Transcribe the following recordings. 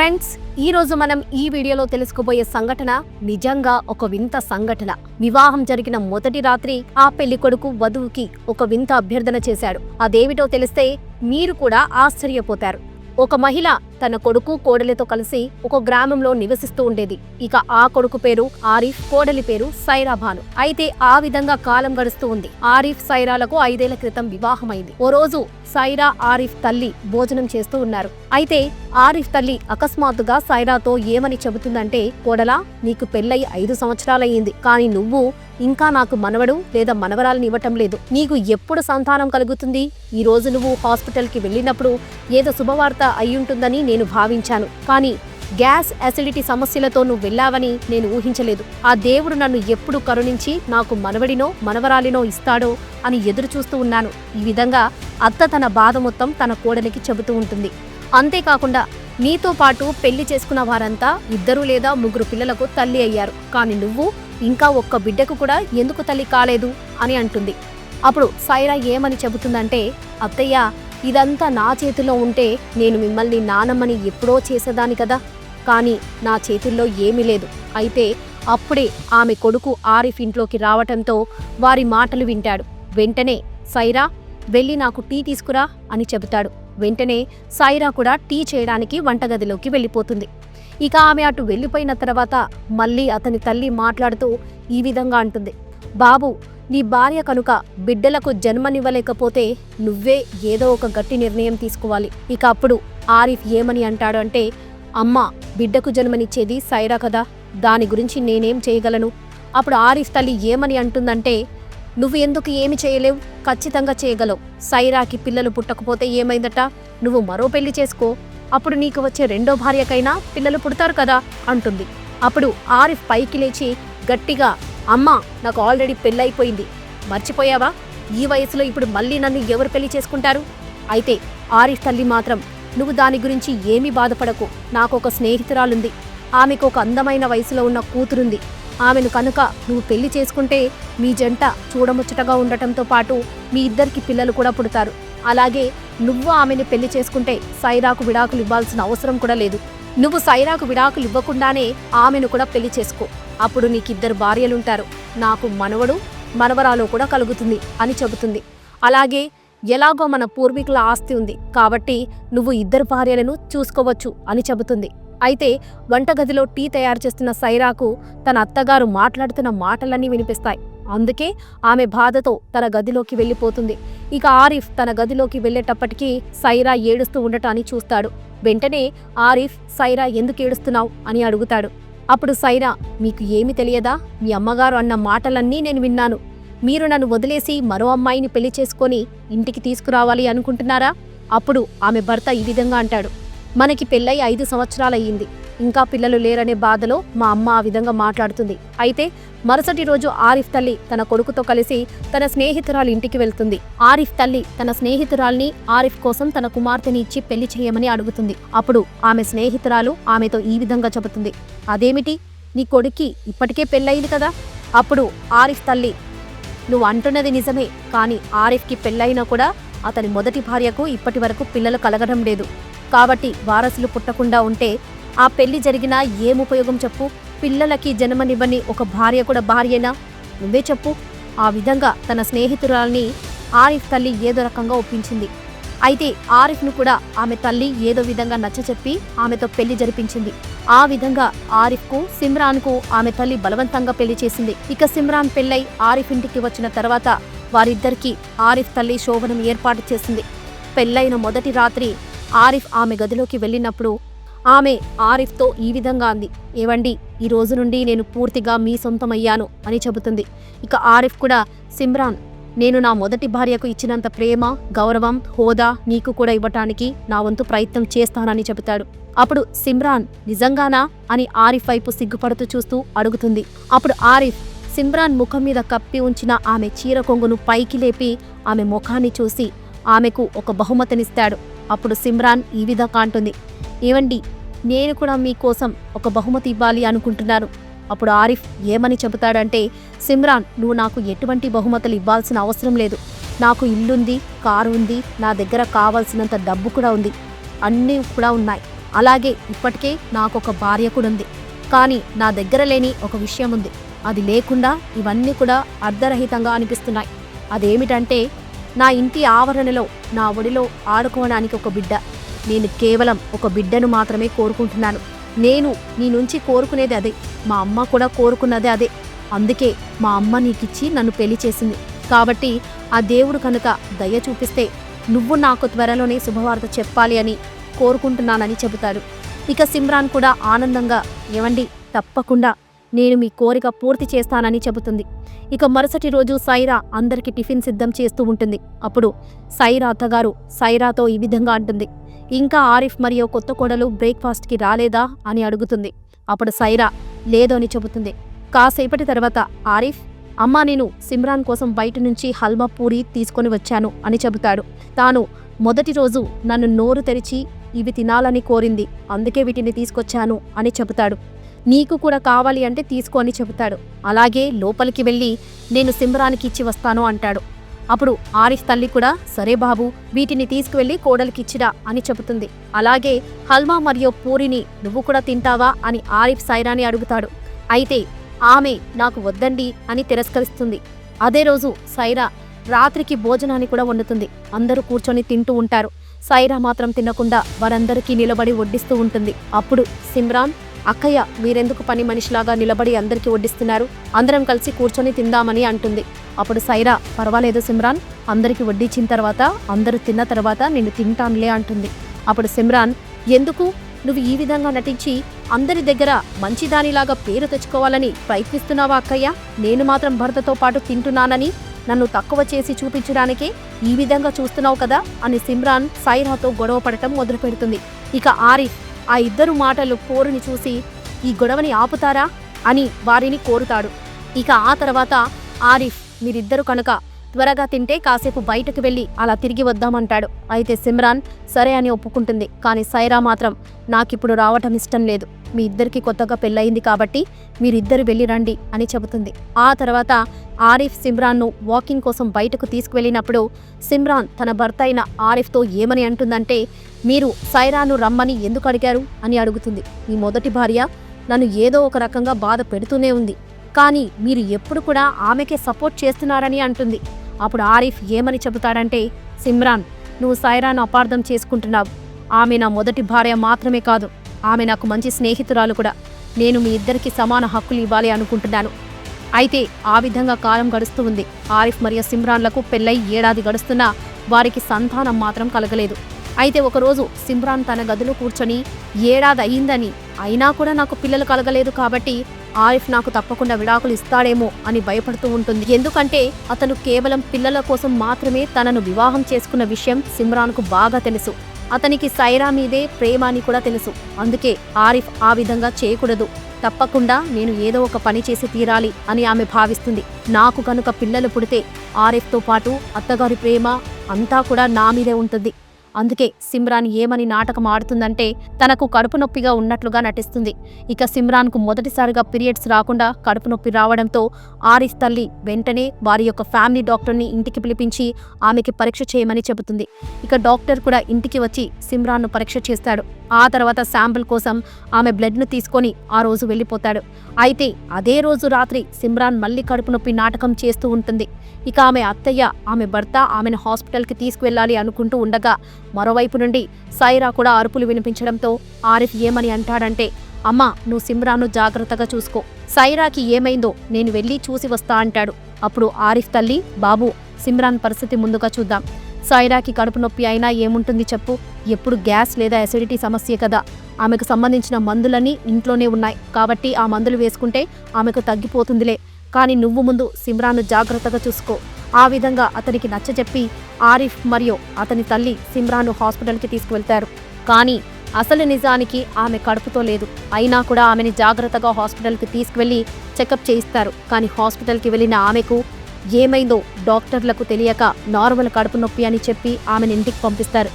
Friends ఈ రోజు మనం ఈ వీడియోలో తెలుసుకోబోయే సంఘటన నిజంగా ఒక వింత సంఘటన. వివాహం జరిగిన మొదటి రాత్రి ఆ పెళ్ళి కొడుకు వధువుకి ఒక వింత అభ్యర్థన చేశాడు. అదేమిటో తెలిస్తే మీరు కూడా ఆశ్చర్యపోతారు. ఒక మహిళ తన కొడుకు కోడలితో కలిసి ఒక గ్రామంలో నివసిస్తూ ఉండేది. ఇక ఆ కొడుకు పేరు ఆరిఫ్ కోడలి పేరు సైరా భాను. అయితే ఆ విధంగా కాలం గడుస్తూ ఉంది. ఆరిఫ్ సైరాలకు ఐదేళ్ళ క్రితం వివాహమైంది. ఓ రోజు సైరా ఆరిఫ్ తల్లి భోజనం చేస్తూ ఉన్నారు. అయితే ఆరిఫ్ తల్లి అకస్మాత్తుగా సైరాతో ఏమని చెబుతుందంటే కోడలా నీకు పెళ్ళై ఐదు సంవత్సరాలయ్యింది. కానీ నువ్వు ఇంకా నాకు మనవడు లేదా మనవరాలని ఇవ్వటం లేదు. నీకు ఎప్పుడు సంతానం కలుగుతుంది? ఈ రోజు నువ్వు హాస్పిటల్కి వెళ్ళినప్పుడు ఏదో శుభవార్త అయ్యుంటుందని నేను భావించాను. కానీ గ్యాస్ అసిడిటీ సమస్యలతో నువ్వు వెళ్ళావని నేను ఊహించలేదు. ఆ దేవుడు నన్ను ఎప్పుడు కరుణించి నాకు మనవడినో మనవరాలినో ఇస్తాడో అని ఎదురు చూస్తూ ఉన్నాను. ఈ విధంగా అత్త తన బాధ మొత్తం తన కోడలికి చెబుతూ ఉంటుంది. అంతేకాకుండా నీతో పాటు పెళ్ళి చేసుకున్న వారంతా ఇద్దరు లేదా ముగ్గురు పిల్లలకు తల్లి అయ్యారు. కానీ నువ్వు ఇంకా ఒక్క బిడ్డకు కూడా ఎందుకు తల్లి కాలేదు అని అంటుంది. అప్పుడు సైరా ఏమని చెబుతుందంటే అత్తయ్య ఇదంతా నా చేతిలో ఉంటే నేను మిమ్మల్ని నానమ్మని ఎప్పుడో చేసేదాని కదా. కానీ నా చేతుల్లో ఏమీ లేదు. అయితే అప్పుడే ఆమె కొడుకు ఆరిఫ్ ఇంట్లోకి రావటంతో వారి మాటలు వింటాడు. వెంటనే సైరా వెళ్ళి నాకు టీ తీసుకురా అని చెబుతాడు. వెంటనే సైరా కూడా టీ చేయడానికి వంటగదిలోకి వెళ్ళిపోతుంది. ఇక ఆమె అటు వెళ్ళిపోయిన తర్వాత మళ్ళీ అతని తల్లి మాట్లాడుతూ ఈ విధంగా అంటుంది. బాబు నీ భార్య కనుక బిడ్డలకు జన్మనివ్వలేకపోతే నువ్వే ఏదో ఒక గట్టి నిర్ణయం తీసుకోవాలి. ఇక అప్పుడు ఆరిఫ్ ఏమని అంటాడు అంటే అమ్మ బిడ్డకు జన్మనిచ్చేది సైరా కదా దాని గురించి నేనేం చేయగలను? అప్పుడు ఆరిఫ్ తల్లి ఏమని అంటుందంటే నువ్వు ఎందుకు ఏమి చేయలేవు? ఖచ్చితంగా చేయగలవు. సైరాకి పిల్లలు పుట్టకపోతే ఏమైందట? నువ్వు మరో పెళ్ళి చేసుకో. అప్పుడు నీకు వచ్చే రెండో భార్యకైనా పిల్లలు పుడతారు కదా అంటుంది. అప్పుడు ఆరిఫ్ పైకి లేచి గట్టిగా అమ్మా నాకు ఆల్రెడీ పెళ్ళైపోయింది. మర్చిపోయావా? ఈ వయసులో ఇప్పుడు మళ్ళీ నన్ను ఎవరు పెళ్ళి చేసుకుంటారు? అయితే ఆరిఫ్ తల్లి మాత్రం నువ్వు దాని గురించి ఏమీ బాధపడకు. నాకు ఒక స్నేహితురాలుంది. ఆమెకు ఒక అందమైన వయసులో ఉన్న కూతురుంది. ఆమెను కనుక నువ్వు పెళ్ళి చేసుకుంటే మీ జంట చూడముచ్చటగా ఉండటంతో పాటు మీ ఇద్దరికి పిల్లలు కూడా పుడతారు. అలాగే నువ్వు ఆమెను పెళ్ళి చేసుకుంటే సైరాకు విడాకులు ఇవ్వాల్సిన అవసరం కూడా లేదు. నువ్వు సైరాకు విడాకులు ఇవ్వకుండానే ఆమెను కూడా పెళ్ళి చేసుకో. అప్పుడు నీకిద్దరు భార్యలుంటారు. నాకు మనవడు మనవరాలు కూడా కలుగుతుంది అని చెబుతుంది. అలాగే ఎలాగో మన పూర్వీకుల ఆస్తి ఉంది కాబట్టి నువ్వు ఇద్దరు భార్యలను చూసుకోవచ్చు అని చెబుతుంది. అయితే వంటగదిలో టీ తయారు చేస్తున్న సైరాకు తన అత్తగారు మాట్లాడుతున్న మాటలన్నీ వినిపిస్తాయి. అందుకే ఆమె బాధతో తన గదిలోకి వెళ్ళిపోతుంది. ఇక ఆరిఫ్ తన గదిలోకి వెళ్ళేటప్పటికీ సైరా ఏడుస్తూ ఉండటాన్ని చూస్తాడు. వెంటనే ఆరిఫ్ సైరా ఎందుకు ఏడుస్తున్నావు? అని అడుగుతాడు. అప్పుడు సైరా మీకు ఏమి తెలియదా? మీ అమ్మగారు అన్న మాటలన్నీ నేను విన్నాను. మీరు నన్ను వదిలేసి మరో అమ్మాయిని పెళ్ళి చేసుకొని ఇంటికి తీసుకురావాలి అనుకుంటున్నారా? అప్పుడు ఆమె భర్త ఈ విధంగా అంటాడు. మనకి పెళ్ళై ఐదు సంవత్సరాలయ్యింది. ఇంకా పిల్లలు లేరనే బాధలో మా అమ్మ ఆ విధంగా మాట్లాడుతుంది. అయితే మరుసటి రోజు ఆరిఫ్ తల్లి తన కొడుకుతో కలిసి తన స్నేహితురాలు ఇంటికి వెళ్తుంది. ఆరిఫ్ తల్లి తన స్నేహితురాల్ని ఆరిఫ్ కోసం తన కుమార్తెని ఇచ్చి పెళ్ళి చేయమని అడుగుతుంది. అప్పుడు ఆమె స్నేహితురాలు ఆమెతో ఈ విధంగా చెబుతుంది. అదేమిటి? నీ కొడుక్కి ఇప్పటికే పెళ్ళయింది కదా? అప్పుడు ఆరిఫ్ తల్లి నువ్వు అంటున్నది నిజమే. కానీ ఆరిఫ్కి పెళ్ళైనా కూడా అతని మొదటి భార్యకు ఇప్పటి వరకు పిల్లలు కలగడం లేదు. కాబట్టి వారసులు పుట్టకుండా ఉంటే ఆ పెళ్ళి జరిగినా ఏం ఉపయోగం చెప్పు? పిల్లలకి జన్మనివ్వని ఒక భార్య కూడా భార్యేనా? నువ్వే చెప్పు. ఆ విధంగా తన స్నేహితురాల్ని ఆరిఫ్ తల్లి ఏదో రకంగా ఒప్పించింది. అయితే ఆరిఫ్ను కూడా ఆమె తల్లి ఏదో విధంగా నచ్చచెప్పి ఆమెతో పెళ్ళి జరిపించింది. ఆ విధంగా ఆరిఫ్కు సిమ్రాన్కు ఆమె తల్లి బలవంతంగా పెళ్ళి చేసింది. ఇక సిమ్రాన్ పెళ్ళై ఆరిఫ్ ఇంటికి వచ్చిన తర్వాత వారిద్దరికీ ఆరిఫ్ తల్లి శోభనం ఏర్పాటు చేసింది. పెళ్ళైన మొదటి రాత్రి ఆరిఫ్ ఆమె గదిలోకి వెళ్ళినప్పుడు ఆమె ఆరిఫ్తో ఈ విధంగా అంది. ఏవండి ఈ రోజు నుండి నేను పూర్తిగా మీ సొంతమయ్యాను అని చెబుతుంది. ఇక ఆరిఫ్ కూడా సిమ్రాన్ నేను నా మొదటి భార్యకు ఇచ్చినంత ప్రేమ గౌరవం హోదా నీకు కూడా ఇవ్వటానికి నా వంతు ప్రయత్నం చేస్తానని చెబుతాడు. అప్పుడు సిమ్రాన్ నిజంగానా? అని ఆరిఫ్ వైపు సిగ్గుపడుతూ చూస్తూ అడుగుతుంది. అప్పుడు ఆరిఫ్ సిమ్రాన్ ముఖం మీద కప్పి ఉంచిన ఆమె చీర కొంగును పైకి లేపి ఆమె ముఖాన్ని చూసి ఆమెకు ఒక బహుమతినిస్తాడు. అప్పుడు సిమ్రాన్ ఈ విధంగా అంటుంది. ఏవండి నేను కూడా మీకోసం ఒక బహుమతి ఇవ్వాలి అనుకుంటున్నాను. అప్పుడు ఆరిఫ్ ఏమని చెబుతాడంటే సిమ్రాన్ నువ్వు నాకు ఎటువంటి బహుమతులు ఇవ్వాల్సిన అవసరం లేదు. నాకు ఇల్లుంది కారు ఉంది నా దగ్గర కావాల్సినంత డబ్బు కూడా ఉంది. అన్నీ కూడా ఉన్నాయి. అలాగే ఇప్పటికే నాకు ఒక భార్య కూడా ఉంది. కానీ నా దగ్గర లేని ఒక విషయం ఉంది. అది లేకుండా ఇవన్నీ కూడా అర్ధరహితంగా అనిపిస్తున్నాయి. అదేమిటంటే నా ఇంటి ఆవరణలో నా ఒడిలో ఆడుకోవడానికి ఒక బిడ్డ. నేను కేవలం ఒక బిడ్డను మాత్రమే కోరుకుంటున్నాను. నేను నీ నుంచి కోరుకునేది అదే. మా అమ్మ కూడా కోరుకున్నది అదే. అందుకే మా అమ్మ నీకిచ్చి నన్ను పెళ్ళి చేసింది. కాబట్టి ఆ దేవుడు కనుక దయ చూపిస్తే నువ్వు నాకు త్వరలోనే శుభవార్త చెప్పాలి అని కోరుకుంటున్నానని చెబుతాడు. ఇక సిమ్రాన్ కూడా ఆనందంగా ఏవండి తప్పకుండా నేను మీ కోరిక పూర్తి చేస్తానని చెబుతుంది. ఇక మరుసటి రోజు సైరా అందరికి టిఫిన్ సిద్ధం చేస్తూ ఉంటుంది. అప్పుడు సైరా అత్తగారు సైరాతో ఈ విధంగా అంటుంది. ఇంకా ఆరిఫ్ మరియు కొత్త కోడలు బ్రేక్ఫాస్ట్కి రాలేదా అని అడుగుతుంది. అప్పుడు సైరా లేదు అని చెబుతుంది. కాసేపటి తర్వాత ఆరిఫ్ అమ్మా నేను సిమ్రాన్ కోసం బయట నుంచి హల్మా పూరి తీసుకొని వచ్చాను అని చెబుతాడు. తాను మొదటి రోజు నన్ను నోరు తెరిచి ఇవి తినాలని కోరింది. అందుకే వీటిని తీసుకొచ్చాను అని చెబుతాడు. నీకు కూడా కావాలి అంటే తీసుకో అని చెబుతాడు. అలాగే లోపలికి వెళ్ళి నేను సిమ్రాన్కి ఇచ్చి వస్తాను అంటాడు. అప్పుడు ఆరిఫ్ తల్లి కూడా సరే బాబు వీటిని తీసుకువెళ్ళి కోడలికిచ్చిరా అని చెబుతుంది. అలాగే హల్వా మరియు పూరిని నువ్వు కూడా తింటావా? అని ఆరిఫ్ సైరాని అడుగుతాడు. అయితే ఆమె నాకు వద్దండి అని తిరస్కరిస్తుంది. అదే రోజు సైరా రాత్రికి భోజనాన్ని కూడా వండుతుంది. అందరూ కూర్చొని తింటూ ఉంటారు. సైరా మాత్రం తినకుండా వారందరికీ నిలబడి వడ్డిస్తూ ఉంటుంది. అప్పుడు సిమ్రాన్ అక్కయ్య మీరెందుకు పని మనిషిలాగా నిలబడి అందరికీ వడ్డిస్తున్నారు? అందరం కలిసి కూర్చొని తిందామని అంటుంది. అప్పుడు సైరా పర్వాలేదు సిమ్రాన్ అందరికీ వడ్డించిన తర్వాత అందరూ తిన్న తర్వాత నేను తింటానులే అంటుంది. అప్పుడు సిమ్రాన్ ఎందుకు? నువ్వు ఈ విధంగా నటించి అందరి దగ్గర మంచిదానిలాగా పేరు తెచ్చుకోవాలని ప్రయత్నిస్తున్నావా అక్కయ్య? నేను మాత్రం భర్తతో పాటు తింటున్నానని నన్ను తక్కువ చేసి చూపించడానికే ఈ విధంగా చూస్తున్నావు కదా అని సిమ్రాన్ సైరాతో గొడవ పడటం మొదలుపెడుతుంది. ఇక ఆరిఫ్ ఆ ఇద్దరు మాటలు పోరుని చూసి ఈ గొడవని ఆపుతారా? అని వారిని కోరుతాడు. ఇక ఆ తర్వాత ఆరిఫ్ మీరిద్దరు కనుక త్వరగా తింటే కాసేపు బయటకు వెళ్ళి అలా తిరిగి వద్దామంటాడు. అయితే సిమ్రాన్ సరే అని ఒప్పుకుంటుంది. కానీ సైరా మాత్రం నాకిప్పుడు రావటం ఇష్టం లేదు. మీ ఇద్దరికి కొత్తగా పెళ్ళయింది కాబట్టి మీరిద్దరు వెళ్ళి రండి అని చెబుతుంది. ఆ తర్వాత ఆరిఫ్ సిమ్రాన్ను వాకింగ్ కోసం బయటకు తీసుకువెళ్ళినప్పుడు సిమ్రాన్ తన భర్త అయిన ఆరిఫ్తో ఏమని అంటుందంటే మీరు సైరాను రమ్మని ఎందుకు అడిగారు? అని అడుగుతుంది. మీ మొదటి భార్య నన్ను ఏదో ఒక రకంగా బాధ పెడుతూనే ఉంది. కానీ మీరు ఎప్పుడు కూడా ఆమెకే సపోర్ట్ చేస్తున్నారని అంటుంది. అప్పుడు ఆరిఫ్ ఏమని చెబుతాడంటే సిమ్రాన్ నువ్వు సైరాను అపార్థం చేసుకుంటున్నావు. ఆమె నా మొదటి భార్య మాత్రమే కాదు ఆమె నాకు మంచి స్నేహితురాలు కూడా. నేను మీ ఇద్దరికి సమాన హక్కులు ఇవ్వాలి అనుకుంటున్నాను. అయితే ఆ విధంగా కాలం గడుస్తూ ఉంది. ఆరిఫ్ మరియు సిమ్రాన్లకు పెళ్ళై ఏడాది గడుస్తున్నా వారికి సంతానం మాత్రం కలగలేదు. అయితే ఒకరోజు సిమ్రాన్ తన గదిలో కూర్చొని ఏడాది అయిందని అయినా కూడా నాకు పిల్లలు కలగలేదు కాబట్టి ఆరిఫ్ నాకు తప్పకుండా విడాకులు ఇస్తాడేమో అని భయపడుతూ ఉంటుంది. ఎందుకంటే అతను కేవలం పిల్లల కోసం మాత్రమే తనను వివాహం చేసుకున్న విషయం సిమ్రాన్కు బాగా తెలుసు. అతనికి సైరా మీదే ప్రేమ అని కూడా తెలుసు. అందుకే ఆరిఫ్ ఆ విధంగా చేయకూడదు. తప్పకుండా నేను ఏదో ఒక పని చేసి తీరాలి అని ఆమె భావిస్తుంది. నాకు కనుక పిల్లలు పుడితే ఆరిఫ్తో పాటు అత్తగారి ప్రేమ అంతా కూడా నా మీదే ఉంటుంది. అందుకే సిమ్రాన్ ఏమని నాటకం ఆడుతుందంటే తనకు కడుపు నొప్పిగా ఉన్నట్లుగా నటిస్తుంది. ఇక సిమ్రాన్కు మొదటిసారిగా పీరియడ్స్ రాకుండా కడుపు నొప్పి రావడంతో ఆరిఫ్ తల్లి వెంటనే వారి యొక్క ఫ్యామిలీ డాక్టర్ని ఇంటికి పిలిపించి ఆమెకి పరీక్ష చేయమని చెబుతుంది. ఇక డాక్టర్ కూడా ఇంటికి వచ్చి సిమ్రాన్ను పరీక్ష చేస్తాడు. ఆ తర్వాత శాంపుల్ కోసం ఆమె బ్లడ్ను తీసుకొని ఆ రోజు వెళ్ళిపోతాడు. అయితే అదే రోజు రాత్రి సిమ్రాన్ మళ్ళీ కడుపు నొప్పి నాటకం చేస్తూ ఉంటుంది. ఇక ఆమె అత్తయ్య ఆమె భర్త ఆమెను హాస్పిటల్కి తీసుకువెళ్ళాలి అనుకుంటూ ఉండగా మరోవైపు నుండి సైరా కూడా అరుపులు వినిపించడంతో ఆరిఫ్ ఏమని అంటాడంటే అమ్మా నువ్వు సిమ్రాన్ను జాగ్రత్తగా చూసుకో. సైరాకి ఏమైందో నేను వెళ్ళి చూసి వస్తా అంటాడు. అప్పుడు ఆరిఫ్ తల్లి బాబు సిమ్రాన్ పరిస్థితి ముందుగా చూద్దాం. సైరాకి కడుపు నొప్పి అయినా ఏముంటుంది చెప్పు. ఎప్పుడు గ్యాస్ లేదా అసిడిటీ సమస్య కదా. ఆమెకు సంబంధించిన మందులన్నీ ఇంట్లోనే ఉన్నాయి. కాబట్టి ఆ మందులు వేసుకుంటే ఆమెకు తగ్గిపోతుందిలే. కానీ నువ్వు ముందు సిమ్రాన్ను జాగ్రత్తగా చూసుకో. ఆ విధంగా అతనికి నచ్చజెప్పి ఆరిఫ్ మరియు అతని తల్లి సిమ్రాన్ను హాస్పిటల్కి తీసుకువెళ్తారు. కానీ అసలు నిజానికి ఆమె కడుపుతో లేదు. అయినా కూడా ఆమెని జాగ్రత్తగా హాస్పిటల్కి తీసుకువెళ్ళి చెకప్ చేయిస్తారు. కానీ హాస్పిటల్కి వెళ్ళిన ఆమెకు ఏమైందో డాక్టర్లకు తెలియక నార్మల్ కడుపు నొప్పి అని చెప్పి ఆమెను ఇంటికి పంపిస్తారు.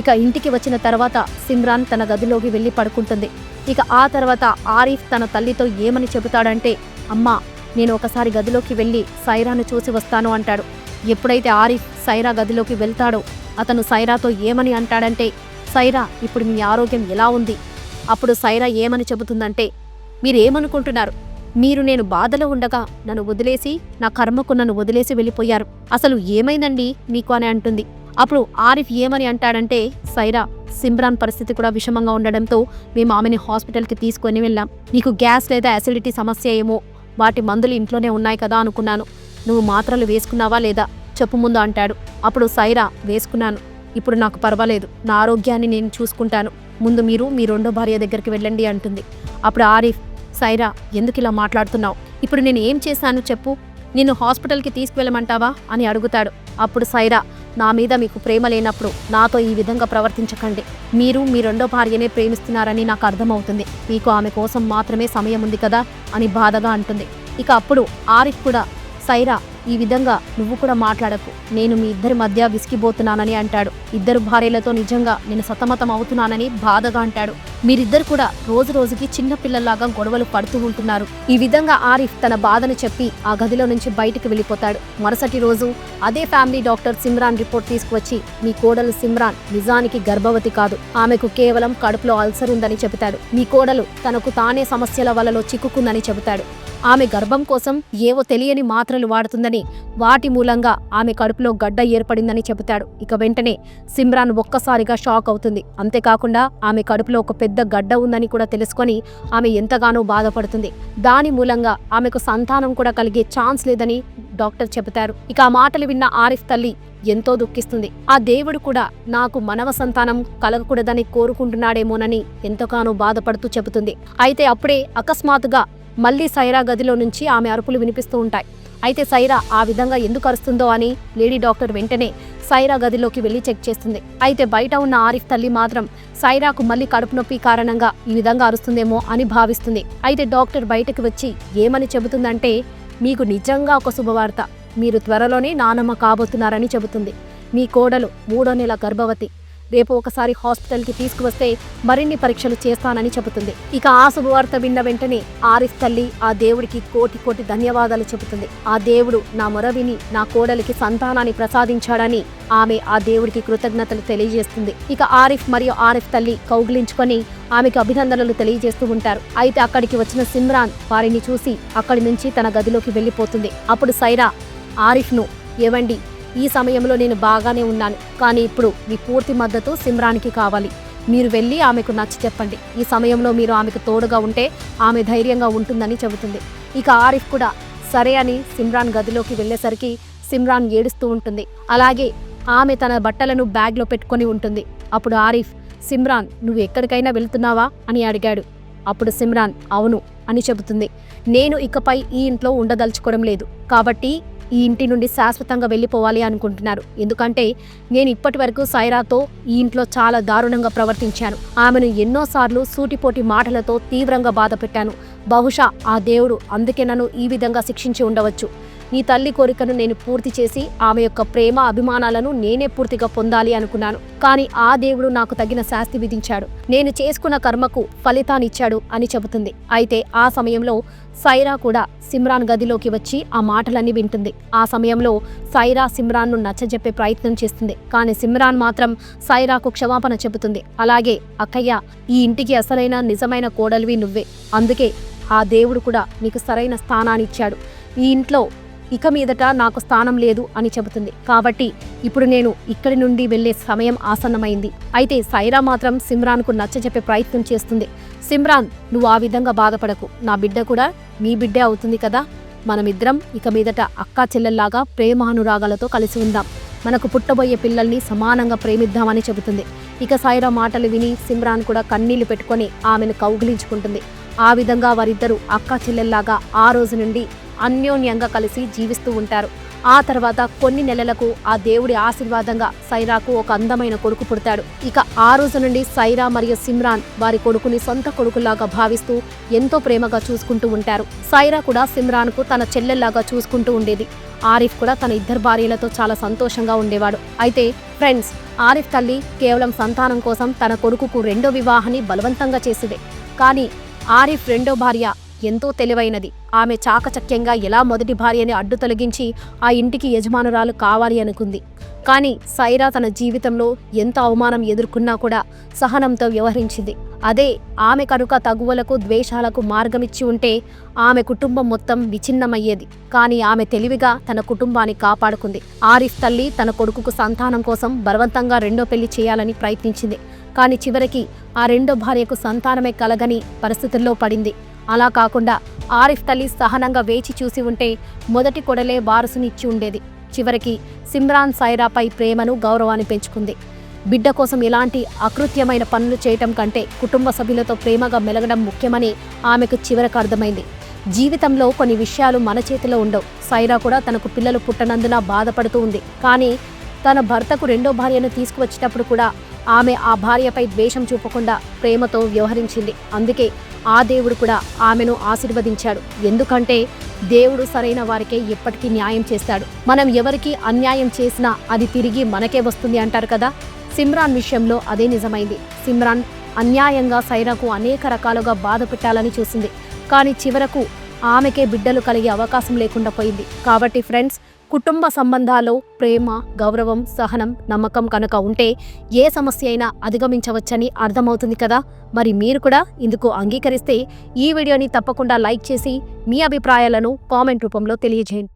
ఇక ఇంటికి వచ్చిన తర్వాత సిమ్రాన్ తన గదిలోకి వెళ్ళి పడుకుంటుంది. ఇక ఆ తర్వాత ఆరిఫ్ తన తల్లితో ఏమని చెబుతాడంటే అమ్మా నేను ఒకసారి గదిలోకి వెళ్ళి సైరాను చూసి వస్తాను అంటాడు. ఎప్పుడైతే ఆరిఫ్ సైరా గదిలోకి వెళ్తాడో అతను సైరాతో ఏమని అంటాడంటే సైరా ఇప్పుడు మీ ఆరోగ్యం ఎలా ఉంది? అప్పుడు సైరా ఏమని చెబుతుందంటే మీరేమనుకుంటున్నారు మీరు నేను బాధలో ఉండగా నన్ను వదిలేసి నా కర్మకు నన్ను వదిలేసి వెళ్ళిపోయారు. అసలు ఏమైందండి మీకు అని అంటుంది. అప్పుడు ఆరిఫ్ ఏమని అంటాడంటే సైరా సిమ్రాన్ పరిస్థితి కూడా విషమంగా ఉండడంతో మేము ఆమెని హాస్పిటల్కి తీసుకొని వెళ్ళాం. నీకు గ్యాస్ లేదా అసిడిటీ సమస్య ఏమో వాటి మందులు ఇంట్లోనే ఉన్నాయి కదా అనుకున్నాను. నువ్వు మాత్రలు వేసుకున్నావా లేదా? చెప్పు ముందు అంటాడు. అప్పుడు సైరా వేసుకున్నాను. ఇప్పుడు నాకు పర్వాలేదు. నా ఆరోగ్యాన్ని నేను చూసుకుంటాను. ముందు మీరు మీ రెండో భార్య దగ్గరికి వెళ్ళండి అంటుంది. అప్పుడు ఆరిఫ్ సైరా ఎందుకు ఇలా మాట్లాడుతున్నావు? ఇప్పుడు నేను ఏం చేశాను చెప్పు. నిన్ను హాస్పిటల్కి తీసుకువెళ్ళమంటావా? అని అడుగుతాడు. అప్పుడు సైరా నా మీద మీకు ప్రేమ లేనప్పుడు నాతో ఈ విధంగా ప్రవర్తించకండి. మీరు మీ రెండో భార్యనే ప్రేమిస్తున్నారని నాకు అర్థమవుతుంది. మీకు ఆమె కోసం మాత్రమే సమయం ఉంది కదా అని బాధగా అంటుంది. ఇక అప్పుడు ఆరిఫ్ కూడా సైరా ఈ విధంగా నువ్వు కూడా మాట్లాడకు. నేను మీ ఇద్దరి మధ్య విసిగిపోతున్నానని అంటాడు. ఇద్దరు భార్యలతో నిజంగా నేను సతమతం అవుతున్నానని బాధగా అంటాడు. మీరిద్దరు కూడా రోజు రోజుకి చిన్న పిల్లల్లాగా గొడవలు పడుతూ ఉంటున్నారు. ఈ విధంగా ఆరిఫ్ తన బాధను చెప్పి ఆ గదిలో నుంచి బయటకు వెళ్ళిపోతాడు. మరుసటి రోజు అదే ఫ్యామిలీ డాక్టర్ సిమ్రాన్ రిపోర్ట్ తీసుకువచ్చి మీ కోడలు సిమ్రాన్ నిజానికి గర్భవతి కాదు. ఆమెకు కేవలం కడుపులో అల్సర్ ఉందని చెబుతాడు. మీ కోడలు తనకు తానే సమస్యల వలలో చిక్కుకుందని చెబుతాడు. ఆమె గర్భం కోసం ఏవో తెలియని మాత్రలు వాడుతుందని వాటి మూలంగా ఆమె కడుపులో గడ్డ ఏర్పడిందని చెబుతాడు. ఇక వెంటనే సిమ్రాన్ ఒక్కసారిగా షాక్ అవుతుంది. అంతేకాకుండా ఆమె కడుపులో ఒక పెద్ద గడ్డ ఉందని కూడా తెలుసుకొని ఆమె ఎంతగానో బాధపడుతుంది. దాని మూలంగా ఆమెకు సంతానం కూడా కలిగే ఛాన్స్ లేదని డాక్టర్ చెబుతారు. ఇక ఆ మాటలు విన్న ఆరిఫ్ తల్లి ఎంతో దుఃఖిస్తుంది. ఆ దేవుడు కూడా నాకు మనవ సంతానం కలగకూడదని కోరుకుంటున్నాడేమోనని ఎంతగానో బాధపడుతూ చెబుతుంది. అయితే అప్పుడే అకస్మాత్తుగా మళ్ళీ సైరా గదిలో నుంచి ఆమె అరుపులు వినిపిస్తూ ఉంటాయి. అయితే సైరా ఆ విధంగా ఎందుకు అరుస్తుందో అని లేడీ డాక్టర్ వెంటనే సైరా గదిలోకి వెళ్ళి చెక్ చేస్తుంది. అయితే బయట ఉన్న ఆరిఫ్ తల్లి మాత్రం సైరాకు మళ్ళీ కడుపు నొప్పి కారణంగా ఈ విధంగా అరుస్తుందేమో అని భావిస్తుంది. అయితే డాక్టర్ బయటకు వచ్చి ఏమని చెబుతుందంటే మీకు నిజంగా ఒక శుభవార్త. మీరు త్వరలోనే నానమ్మ కాబోతున్నారని చెబుతుంది. మీ కోడలు మూడో నెల గర్భవతి. రేపు ఒకసారి హాస్పిటల్కి తీసుకువస్తే మరిన్ని పరీక్షలు చేస్తానని చెబుతుంది. ఇక ఆ శుభవార్త విన్న వెంటనే ఆరిఫ్ తల్లి ఆ దేవుడికి కోటి కోటి ధన్యవాదాలు చెబుతుంది. ఆ దేవుడు నా మొర విని నా కోడలికి సంతానాన్ని ప్రసాదించాడని ఆమె ఆ దేవుడికి కృతజ్ఞతలు తెలియజేస్తుంది. ఇక ఆరిఫ్ మరియు ఆరిఫ్ తల్లి కౌగిలించుకొని ఆమెకు అభినందనలు తెలియజేస్తూ ఉంటారు. అయితే అక్కడికి వచ్చిన సిమ్రాన్ వారిని చూసి అక్కడి నుంచి తన గదిలోకి వెళ్ళిపోతుంది. అప్పుడు సైరా ఆరిఫ్ను ఏవండి ఈ సమయంలో నేను బాగానే ఉన్నాను కానీ ఇప్పుడు మీ పూర్తి మద్దతు సిమ్రాన్కి కావాలి. మీరు వెళ్ళి ఆమెకు నచ్చి చెప్పండి. ఈ సమయంలో మీరు ఆమెకు తోడుగా ఉంటే ఆమె ధైర్యంగా ఉంటుందని చెబుతుంది. ఇక ఆరిఫ్ కూడా సరే అని సిమ్రాన్ గదిలోకి వెళ్ళేసరికి సిమ్రాన్ ఏడుస్తూ ఉంటుంది. అలాగే ఆమె తన బట్టలను బ్యాగ్లో పెట్టుకొని ఉంటుంది. అప్పుడు ఆరిఫ్ సిమ్రాన్ నువ్వు ఎక్కడికైనా వెళ్తున్నావా? అని అడిగాడు. అప్పుడు సిమ్రాన్ అవును అని చెబుతుంది. నేను ఇకపై ఈ ఇంట్లో ఉండదలుచుకోవడం లేదు. కాబట్టి ఈ ఇంటి నుండి శాశ్వతంగా వెళ్ళిపోవాలి అనుకుంటున్నారు. ఎందుకంటే నేను ఇప్పటి వరకు సైరాతో ఈ ఇంట్లో చాలా దారుణంగా ప్రవర్తించాను. ఆమెను ఎన్నోసార్లు సూటిపోటి మాటలతో తీవ్రంగా బాధ పెట్టాను బహుశా ఆ దేవుడు అందుకే నన్ను ఈ విధంగా శిక్షించి ఉండవచ్చు. నీ తల్లి కోరికను నేను పూర్తి చేసి ఆమె యొక్క ప్రేమ అభిమానాలను నేనే పూర్తిగా పొందాలి అనుకున్నాను. కానీ ఆ దేవుడు నాకు తగిన శాస్తి విధించాడు. నేను చేసుకున్న కర్మకు ఫలితాన్నిచ్చాడు అని చెబుతుంది. అయితే ఆ సమయంలో సైరా కూడా సిమ్రాన్ గదిలోకి వచ్చి ఆ మాటలన్నీ వింటుంది. ఆ సమయంలో సైరా సిమ్రాన్ను నచ్చజెప్పే ప్రయత్నం చేస్తుంది. కానీ సిమ్రాన్ మాత్రం సైరాకు క్షమాపణ చెబుతుంది. అలాగే అక్కయ్య ఈ ఇంటికి అసలైన నిజమైన కోడలివి నువ్వే. అందుకే ఆ దేవుడు కూడా నీకు సరైన స్థానాన్ని ఇచ్చాడు ఈ ఇంట్లో ఇక మీదట నాకు స్థానం లేదు అని చెబుతుంది. కాబట్టి ఇప్పుడు నేను ఇక్కడి నుండి వెళ్ళే సమయం ఆసన్నమైంది. అయితే సైరా మాత్రం సిమ్రాన్కు నచ్చజెప్పే ప్రయత్నం చేస్తుంది. సిమ్రాన్ నువ్వు ఆ విధంగా బాధపడకు. నా బిడ్డ కూడా మీ బిడ్డే అవుతుంది కదా? మనమిద్దరం ఇక మీదట అక్కా చెల్లెల్లాగా ప్రేమానురాగాలతో కలిసి ఉందాం. మనకు పుట్టబోయే పిల్లల్ని సమానంగా ప్రేమిద్దామని చెబుతుంది. ఇక సాయిరా మాటలు విని సిమ్రాన్ కూడా కన్నీళ్ళు పెట్టుకొని ఆమెను కౌగిలించుకుంటుంది. ఆ విధంగా వారిద్దరూ అక్కా చెల్లెల్లాగా ఆ రోజు నుండి అన్యోన్యంగా కలిసి జీవిస్తూ ఉంటారు. ఆ తర్వాత కొన్ని నెలలకు ఆ దేవుడి ఆశీర్వాదంగా సైరాకు ఒక అందమైన కొడుకు పుడతాడు. ఇక ఆ రోజు నుండి సైరా మరియు సిమ్రాన్ వారి కొడుకుని సొంత కొడుకులాగా భావిస్తూ ఎంతో ప్రేమగా చూసుకుంటూ ఉంటారు. సైరా కూడా సిమ్రాన్కు తన చెల్లెల్లాగా చూసుకుంటూ ఉండేది. ఆరిఫ్ కూడా తన ఇద్దరు భార్యలతో చాలా సంతోషంగా ఉండేవాడు. అయితే ఫ్రెండ్స్ ఆరిఫ్ తల్లి కేవలం సంతానం కోసం తన కొడుకుకు రెండో వివాహాన్ని బలవంతంగా చేసింది. కానీ ఆరిఫ్ రెండో భార్య ఎంతో తెలివైనది. ఆమె చాకచక్యంగా ఎలా మొదటి భార్యని అడ్డు తొలగించి ఆ ఇంటికి యజమానురాలు కావాలి అనుకుంది. కానీ సైరా తన జీవితంలో ఎంత అవమానం ఎదుర్కొన్నా కూడా సహనంతో వ్యవహరించింది. అదే ఆమె కనుక తగువలకు ద్వేషాలకు మార్గమిచ్చి ఉంటే ఆమె కుటుంబం మొత్తం విచ్ఛిన్నమయ్యేది. కానీ ఆమె తెలివిగా తన కుటుంబాన్ని కాపాడుకుంది. ఆరిఫ్ తల్లి తన కొడుకుకు సంతానం కోసం బలవంతంగా రెండో పెళ్ళి చేయాలని ప్రయత్నించింది. కానీ చివరికి ఆ రెండో భార్యకు సంతానమే కలగని పరిస్థితుల్లో పడింది. అలా కాకుండా ఆరిఫ్ తల్లి సహనంగా వేచి చూసి ఉంటే మొదటి కొడలే వారసునిచ్చి ఉండేది. చివరికి సిమ్రాన్ సైరాపై ప్రేమను గౌరవాన్ని పెంచుకుంది. బిడ్డ కోసం ఎలాంటి అకృత్యమైన పనులు చేయటం కంటే కుటుంబ సభ్యులతో ప్రేమగా మెలగడం ముఖ్యమని ఆమెకు చివరకు అర్థమైంది. జీవితంలో కొన్ని విషయాలు మన చేతిలో ఉండవు. సైరా కూడా తనకు పిల్లలు పుట్టనందున బాధపడుతూ ఉంది. కానీ తన భర్తకు రెండో భార్యను తీసుకువచ్చేటప్పుడు కూడా ఆమె ఆ భార్యపై ద్వేషం చూపకుండా ప్రేమతో వ్యవహరించింది. అందుకే ఆ దేవుడు కూడా ఆమెను ఆశీర్వదించాడు. ఎందుకంటే దేవుడు సరైన వారికే ఎప్పటికీ న్యాయం చేస్తాడు. మనం ఎవరికి అన్యాయం చేసినా అది తిరిగి మనకే వస్తుంది అంటారు కదా? సిమ్రాన్ విషయంలో అదే నిజమైంది. సిమ్రాన్ అన్యాయంగా సైరాకు అనేక రకాలుగా బాధ పెట్టాలని చూసింది. కానీ చివరకు ఆమెకే బిడ్డలు కలిగే అవకాశం లేకుండా పోయింది. కాబట్టి ఫ్రెండ్స్ కుటుంబ సంబంధాలు ప్రేమ గౌరవం సహనం నమ్మకం కనుక ఉంటే ఏ సమస్య అయినా అధిగమించవచ్చని అర్థమవుతుంది కదా? మరి మీరు కూడా ఇందుకు అంగీకరిస్తే ఈ వీడియోని తప్పకుండా లైక్ చేసి మీ అభిప్రాయాలను కామెంట్ రూపంలో తెలియజేయండి.